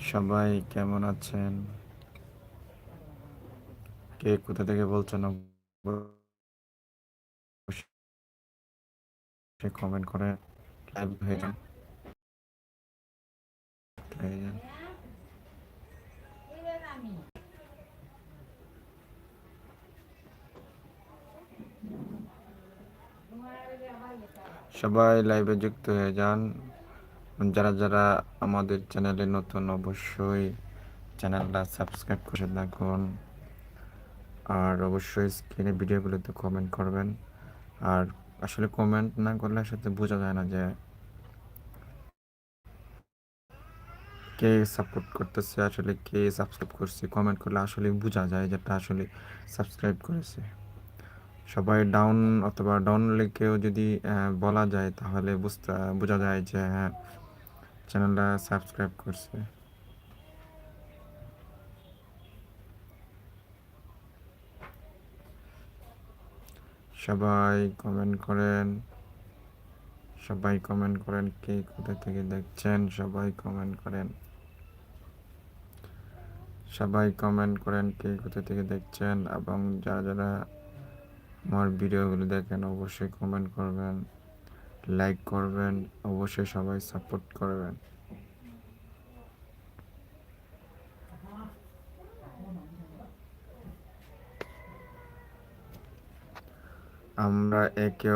সবাই কেমন আছেন? কে কোথা থেকে বলছেন? কমেন্ট করে লাইভ হয়ে যান। হয়ে যান। সবাই লাইভে যুক্ত হয়ে যান। যারা যারা আমাদের চ্যানেলে নতুন, অবশ্যই চ্যানেলটা সাবস্ক্রাইব করে রাখুন আর অবশ্যই স্ক্রিনে ভিডিওগুলোতে কমেন্ট করবেন। আর আসলে কমেন্ট না করলে সাথে বোঝা যায় না যে কে সাপোর্ট করতেছে, আসলে কে সাবস্ক্রাইব করছে কমেন্ট করলে আসলে বোঝা যায় যেটা আসলে সাবস্ক্রাইব করেছে। সবাই ডাউন অথবা ডাউন লিখেও যদি বলা যায় তাহলে বুঝতে, বোঝা যায় যে হ্যাঁ চ্যানেলটা সাবস্ক্রাইব করছে। সবাই কমেন্ট করেন। সবাই কমেন্ট করেন কে কোথা থেকে দেখছেন, সবাই কমেন্ট করেন। সবাই কমেন্ট করেন কে কোথা থেকে দেখছেন এবং যারা যারা আমার ভিডিওগুলো দেখেন অবশ্যই কমেন্ট করবেন। লাইক করবেন অবশ্যই সবাই সাপোর্ট করবেন। আমরা একে